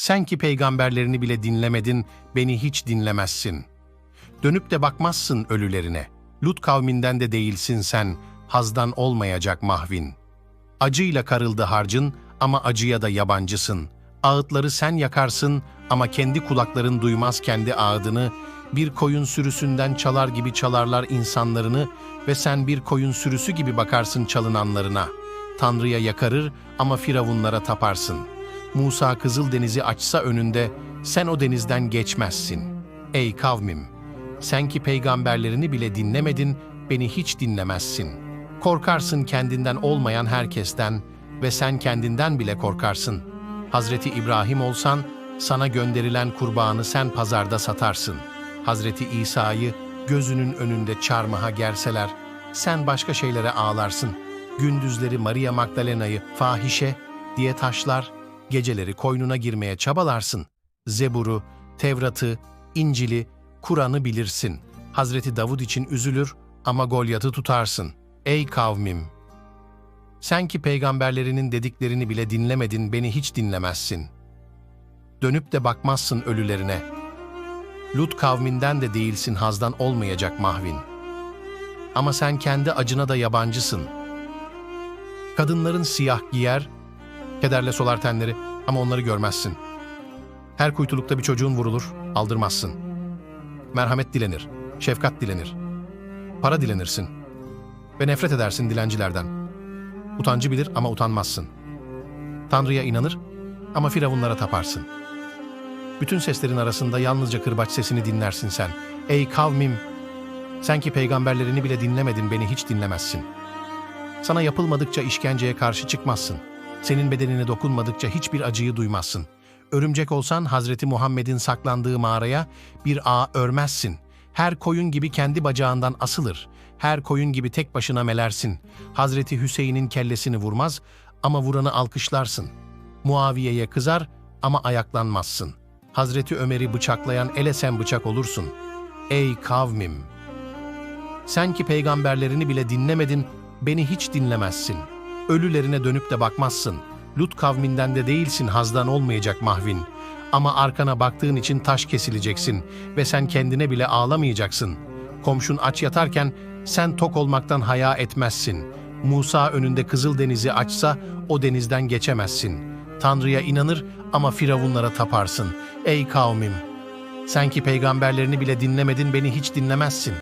Sen ki peygamberlerini bile dinlemedin, beni hiç dinlemezsin. Dönüp de bakmazsın ölülerine. Lut kavminden de değilsin sen, hazdan olmayacak mahvin. Acıyla karıldı harcın ama acıya da yabancısın. Ağıtları sen yakarsın ama kendi kulakların duymaz kendi ağıdını. Bir koyun sürüsünden çalar gibi çalarlar insanlarını ve sen bir koyun sürüsü gibi bakarsın çalınanlarına. Tanrı'ya yakarır ama firavunlara taparsın. Musa Kızıldeniz'i açsa önünde sen o denizden geçmezsin. Ey kavmim! Sen ki peygamberlerini bile dinlemedin, beni hiç dinlemezsin. Korkarsın kendinden olmayan herkesten ve sen kendinden bile korkarsın. Hazreti İbrahim olsan, sana gönderilen kurbanı sen pazarda satarsın. Hazreti İsa'yı gözünün önünde çarmıha gerseler, sen başka şeylere ağlarsın. Gündüzleri Maria Magdalena'yı fahişe diye taşlar, geceleri koynuna girmeye çabalarsın. Zebur'u, Tevrat'ı, İncil'i, Kur'an'ı bilirsin. Hazreti Davud için üzülür ama Golyat'ı tutarsın. Ey kavmim! Sen ki peygamberlerinin dediklerini bile dinlemedin, beni hiç dinlemezsin. Dönüp de bakmazsın ölülerine. Lut kavminden de değilsin hazdan olmayacak mahvin. Ama sen kendi acına da yabancısın. Kadınların siyah giyer, kederle solar tenleri ama onları görmezsin. Her kuytulukta bir çocuğun vurulur, aldırmazsın. Merhamet dilenir, şefkat dilenir. Para dilenirsin. Ve nefret edersin dilencilerden. Utancı bilir ama utanmazsın. Tanrı'ya inanır ama firavunlara taparsın. Bütün seslerin arasında yalnızca kırbaç sesini dinlersin sen. Ey kavmim! Sen ki peygamberlerini bile dinlemedin, beni hiç dinlemezsin. Sana yapılmadıkça işkenceye karşı çıkmazsın. Senin bedenine dokunmadıkça hiçbir acıyı duymazsın. Örümcek olsan Hazreti Muhammed'in saklandığı mağaraya bir ağ örmezsin. Her koyun gibi kendi bacağından asılır. Her koyun gibi tek başına melersin. Hazreti Hüseyin'in kellesini vurmaz ama vuranı alkışlarsın. Muaviye'ye kızar ama ayaklanmazsın. Hazreti Ömer'i bıçaklayan ele sen bıçak olursun. Ey kavmim! Sen ki peygamberlerini bile dinlemedin, beni hiç dinlemezsin. Ölülerine dönüp de bakmazsın. Lut kavminden de değilsin hazdan olmayacak mahvin. Ama arkana baktığın için taş kesileceksin ve sen kendine bile ağlamayacaksın. Komşun aç yatarken sen tok olmaktan haya etmezsin. Musa önünde Kızıldeniz'i açsa o denizden geçemezsin. Tanrı'ya inanır ama firavunlara taparsın. Ey kavmim! Sen ki peygamberlerini bile dinlemedin beni hiç dinlemezsin.